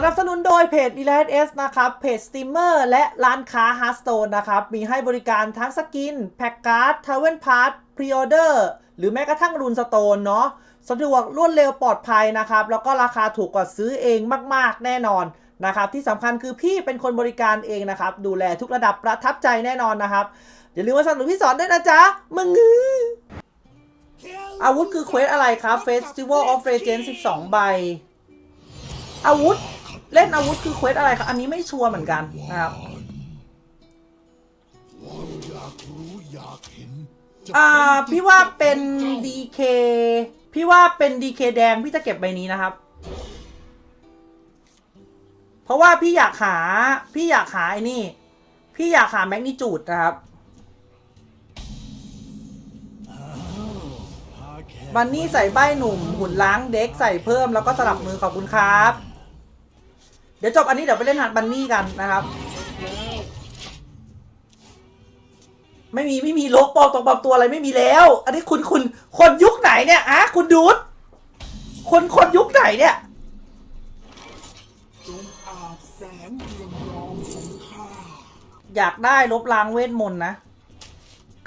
สนับสนุนโดยเพจ e l i t S นะครับ เพจสตรีมเมอร์และร้านค้า h e a r t s t o n e นะครับ มีให้บริการทั้งสกิน แพ็กการ์ดทาวเวนพาร์ทพรีออเดอร์หรือแม้กระทั่งรูนสโตนเนาะสะดวกรวดเร็วปลอดภัยนะครับ แล้วก็ราคาถูกกว่าซื้อเองมาก ๆ แน่นอนนะครับ ที่สำคัญคือพี่เป็นคนบริการเองนะครับ ดูแลทุกระดับประทับใจแน่นอนนะครับ อย่าลืมมาสนับสนุนพี่สอนด้วยนะจ๊ะ มึงอาวุธคือเควสอะไรครับ Festival of Legends 12 ใบ อาวุธ เล่นอาวุธคือเควสอะไรครับ อันนี้ไม่ชัวร์เหมือนกันนะครับอ่าพี่ว่าเป็น DK พี่ว่าเป็น DK แดงพี่จะเก็บใบนี้นะครับ เพราะว่าพี่อยากหา พี่อยากหาไอ้นี่ พี่อยากหาแมกนิจูดนะครับบันนี่ใส่ใบหนุ่ม หุ่นล้างเด็กใส่เพิ่มแล้วก็สลับมือขอบคุณครับ เดี๋ยวจบอันนี้เดี๋ยวไปเล่นหัดบันนี่กันนะครับ ไม่มีไม่มีโลกปลอมตรงปลอมตัวอะไรไม่มีแล้ว อันนี้คุณคุณคนยุคไหนเนี่ยอะคุณดูดคนคนยุคไหนเนี่ยอยากได้ลบล้างเวทมนต์นะ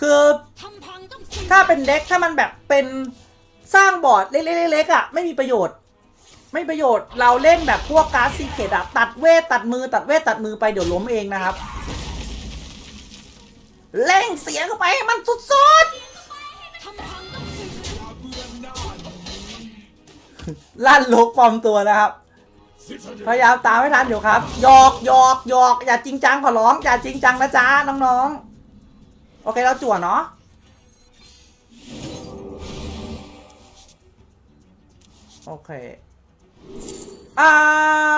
คือถ้าเป็นเด็กถ้ามันแบบเป็นสร้างบอร์ดเล็กๆๆๆอะไม่มีประโยชน์ ไม่ประโยชน์เราเล่นแบบพวกการ์ดซีเคดอะตัดเวทตัดมือตัดเวทตัดมือไปเดี๋ยวล้มเองนะครับเร่งเสียงเข้าไปให้มันสุดทำพังต้องซื้ออย่าเบื่อหน้านี้ๆลั่นลกปลอมตัวนะครับ พยายามตามให้ทันอยู่ครับหยอกหยอกหยอกอย่าจริงจังขอร้องอย่าจริงจังนะจ๊ะน้องๆ โอเคเราจั่วเนาะโอเค อ่า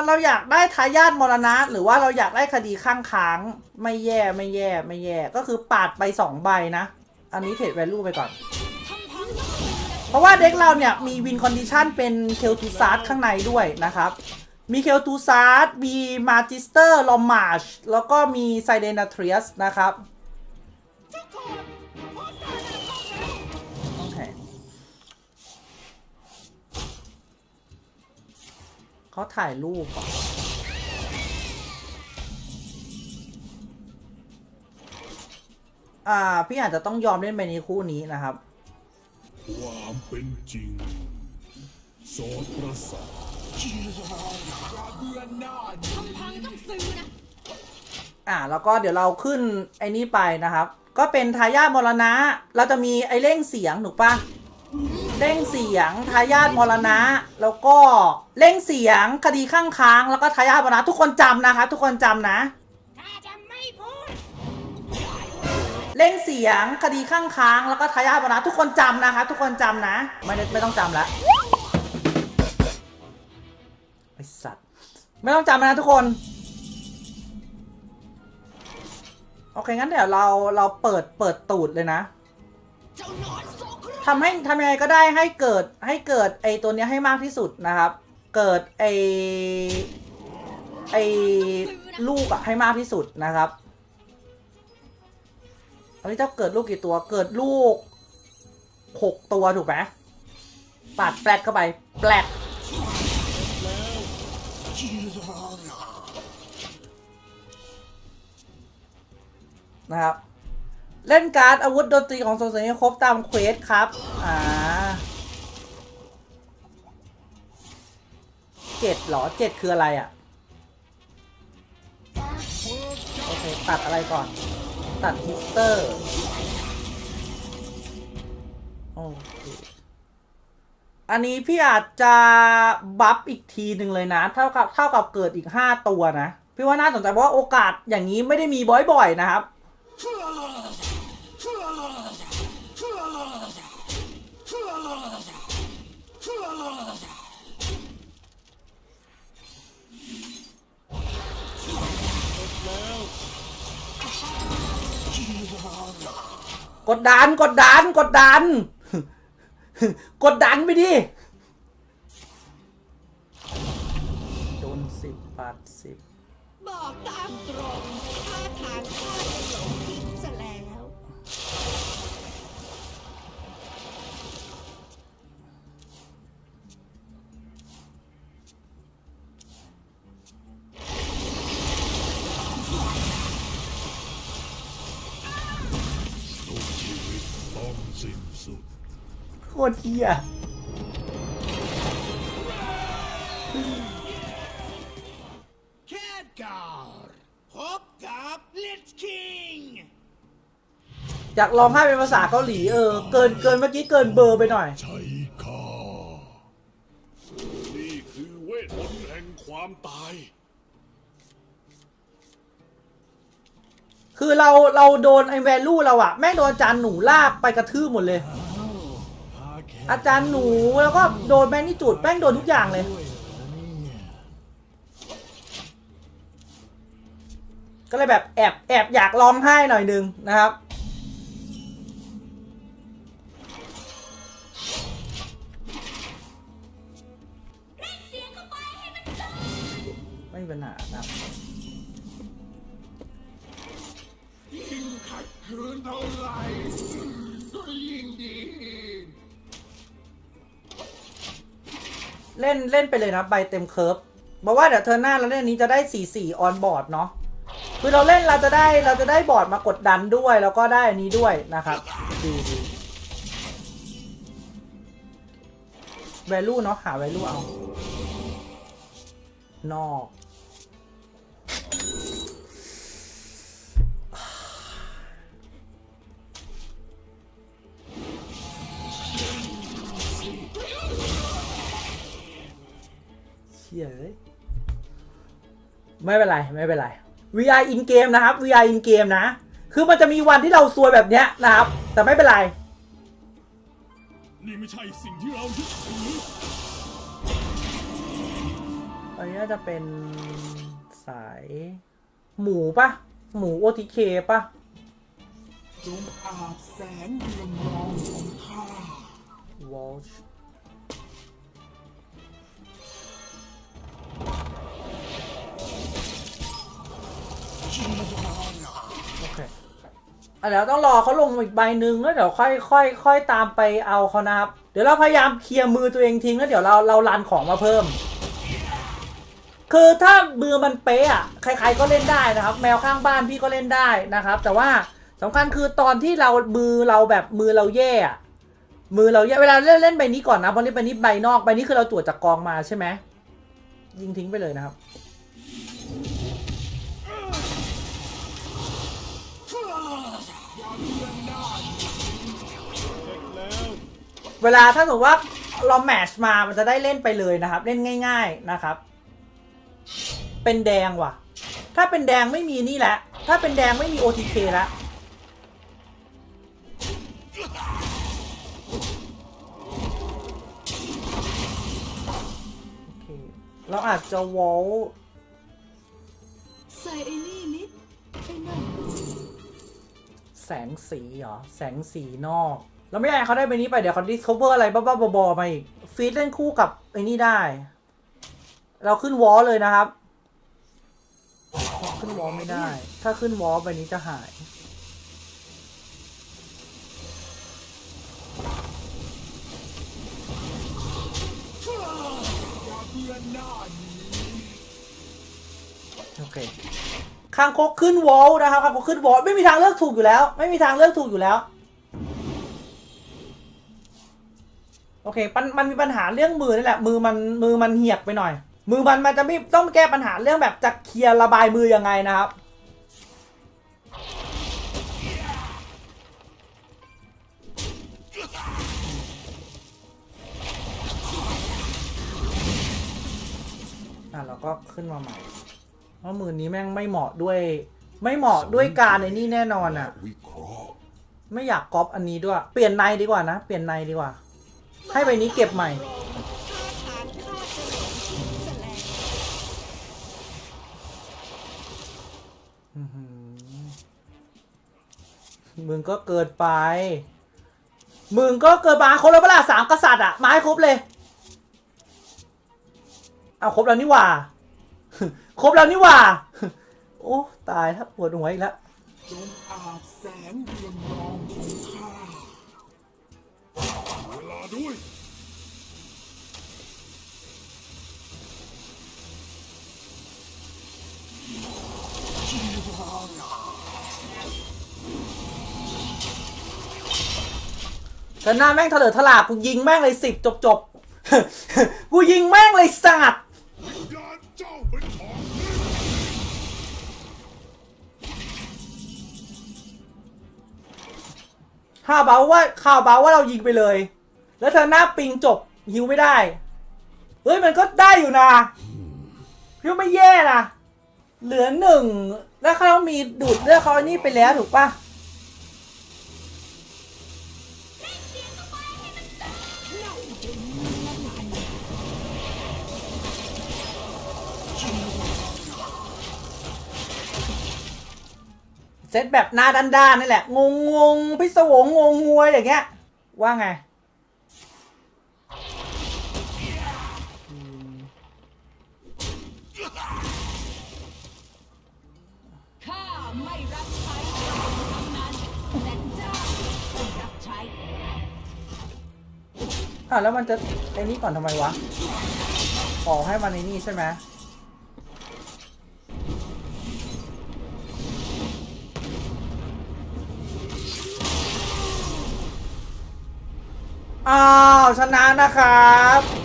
เราอยากได้ทายาทมรณะ หรือว่าเราอยากได้คดีข้างค้าง ไม่แย่ไม่แย่ไม่แย่ ก็คือปาดไปสองใบนะ อันนี้เทรดแวลูไปก่อน เพราะว่าเด็กเราเนี่ย มีวินคอนดิชันเป็นเคลตูซาร์ดข้างในด้วยนะครับ มีเคลตูซาร์ดมีมาจิสเตอร์ลอมมาชแล้วก็มีไซเดนาทรีสนะครับ เขาถ่ายรูปเหรออ่า พี่อาจจะต้องยอมเล่นใบนี้คู่นี้นะครับ ความเป็นจริงโสดประสาทอย่าเบื่อหน้านี้ทำพังต้องซื้อนะ อ่า แล้วก็เดี๋ยวเราขึ้นไอ้นี่ไปนะครับ ก็เป็นทายาทมรณะ เราจะมีไอ้เร่งเสียงถูกปะ เร่งเสียงทายาทมรณะ แล้วก็เร่งเสียงคดีข้างค้าง แล้วก็ทายาทมรณะทุกคนจำนะครับทุกคนจำนะถ้าจะไม่พูดเร่งเสียงคดีข้างค้าง แล้วก็ทายาทมรณะทุกคนจำนะครับทุกคนจำนะไม่ได้ไม่ต้องจำละไอสัตว์ไม่ต้องจำนะทุกคนโอเคงั้นเดี๋ยวเราเราเปิดเปิดตูดเลยนะเจ้านอน ทำให้ทำยังไงก็ได้ให้เกิดให้เกิดไอตัวเนี้ยให้มากที่สุดนะครับ เกิดไอไอลูกอะให้มากที่สุดนะครับอันนี้จะเกิดลูกกี่ตัวเกิดลูกหกตัวถูกไหมปัดแปลดเข้าไป แปลดนะครับ เล่นการ์ดอาวุธดนตรีของโซเซนครบตามเควสครับ อ่าเจ็ดหรอเจ็ดคืออะไรอะ โอเค ตัดอะไรก่อน ตัดฮิสเตอร์ โอเคอันนี้พี่อาจจะบัฟอีกทีหนึ่งเลยนะ เท่ากับเท่ากับเกิดอีกห้าตัวนะ พี่ว่าน่าสนใจเพราะว่าโอกาสอย่างนี้ไม่ได้มีบ่อยๆนะครับ ดดันกดดันกดดัน กดดันไปดิโดนสิบบาทสิบบอกตามตรงท่าทางข้าจะหลงทิ้งซะแล้ว โตรเฮียแคดการ์ดพบกับลิชคิงอยากลองให้เป็นภาษาเกาหลีเออ เกินเกินเมื่อกี้เกินเบอร์ไปหน่อย ใช้ข้านี่คือเวทมนต์แห่งความตาย คือเราเราโดนไอ้แวลูเราอะแม่งโดนอาจารย์หนูลากไปกระทืบหมดเลย อาจารย์หนูแล้วก็โดนแม่งนี่จุดแม่งโดนทุกอย่างเลยก็เลยแบบแอบแอบอยากร้องไห้หน่อยนึงนะครับ ไม่มีปัญหาครับ ขัดขืนเท่าไหร่ก็ยิ่งดี เล่นเล่นไปเลยนะใบเต็มเคิร์ฟบอกว่าเดี๋ยวเทอร์นหน้าเราเล่นอันนี้จะได้4 4ออนบอร์ดเนาะคือเราเล่นเราจะได้เราจะได้บอร์ดมากดดันด้วยแล้วก็ได้อันนี้ด้วยนะครับดีดี value เนาะหา value เอา นอก ชี่ยเอ้ยไม่เป็นไรไม่เป็นไร VR in game นะครับ VR in game นะ คือมันจะมีวันที่เราซวยแบบเนี้ยนะครับ แต่ไม่เป็นไร นี่ไม่ใช่สิ่งที่เรายึดถืออันนี้น่าจะเป็นสาย หมูปะหมู OTK ปะจงอาบแสงเรืองรองของข้า Walsh โอเคอะเดี๋ยวต้องรอเขาลงอีกใบหนึ่งแล้วเดี๋ยวค่อยค่อยค่อยตามไปเอาเขานะครับ เดี๋ยวเราพยายามเคลียร์มือตัวเองทิ้งแล้วเดี๋ยวเราเรารันของมาเพิ่ม คือถ้ามือมันเป๊ะอะใครๆก็เล่นได้นะครับ แมวข้างบ้านพี่ก็เล่นได้นะครับ แต่ว่าสำคัญคือตอนที่เรามือเราแบบมือเราแย่อะมือเราแย่เวลาเล่นเล่นใบนี้ก่อนนะเพราะนี่ใบนี้ใบนอกใบนี้คือเราตรวจจากกองมาใช่ไหมยิงทิ้งไปเลยนะครับ เวลาถ้าสมมติว่าเราแมชมา มันจะได้เล่นไปเลยนะครับ เล่นง่าย ๆนะครับ เป็นแดงว่ะ ถ้าเป็นแดงไม่มีนี่แหละ ถ้าเป็นแดงไม่มี OTK แล้วเราอาจจะวอลใส่ไอ้นี่นิดไอ้นั่นแสงสีเหรอ แสงสีนอก เราไม่อยากให้เขาได้ไปนี้ไปเดี๋ยวเขา discover อะไรบ้าๆบอๆมาอีกฟีดเล่นคู่กับไอ้นี่ได้ เราขึ้นวอลเลยนะครับ ขึ้นวอลไม่ได้ ถ้าขึ้นวอลไปนี้จะหายโอเคคางคกขึ้นวอลนะครับคางคกขึ้นวอลไม่มีทางเลือกถูกอยู่แล้ว ไม่มีทางเลือกถูกอยู่แล้ว โอเคมันมันมีปัญหาเรื่องมือนี่แหละ มือมันมือมันเหียกไปหน่อย มือมันมันจะไม่ต้องแก้ปัญหาเรื่องแบบจะเคลียร์ระบายมือยังไงนะครับอะเราก็ขึ้นมาใหม่เพราะมือนี้แม่งไม่เหมาะด้วย ไม่เหมาะด้วยการในนี่แน่นอนอะวิเคราะไม่อยากก๊อปอันนี้ด้วย เปลี่ยนในดีกว่านะ เปลี่ยนในดีกว่า ให้ใบนี้เก็บใหม่ มึงก็เกินไป มึงก็เกินมาครบแล้วเปล่าสามกษัตริย์อะมาให้ครบเลย เอาครบแล้วนี่หว่า ครบแล้วนี่หว่า โอ้ ตายถ้าปวดหัวอีกแล้วจงอาบแสงเรืองรอง ด้วยโชนะแม่งเถลิดถลากูยิงแม่งเลยสิบจบจบๆ กูยิงแม่งเลยสัตว์วิญญาณเจ้าเป็นของข่าวเบาว่าข่าวเบาว่าเรายิงไปเลย แล้วเธอหน้าปิงจบฮิวไม่ได้ เฮ้ยมันก็ได้อยู่นะพี่ว่าไม่แย่นะเหลือหนึ่งแล้วเขามีดูดเลือดเขาอันนี้ไปแล้วถูกปะเซตแบบหน้าด้านๆนี่แหละ งงงงๆพิศวงงงงวยอย่างเงี้ย ว่าไง อะแล้วมันจะไอ้นี่ก่อนทำไมวะขอให้มันไอ้นี่ใช่ไหมอ้าวชนะนะครับ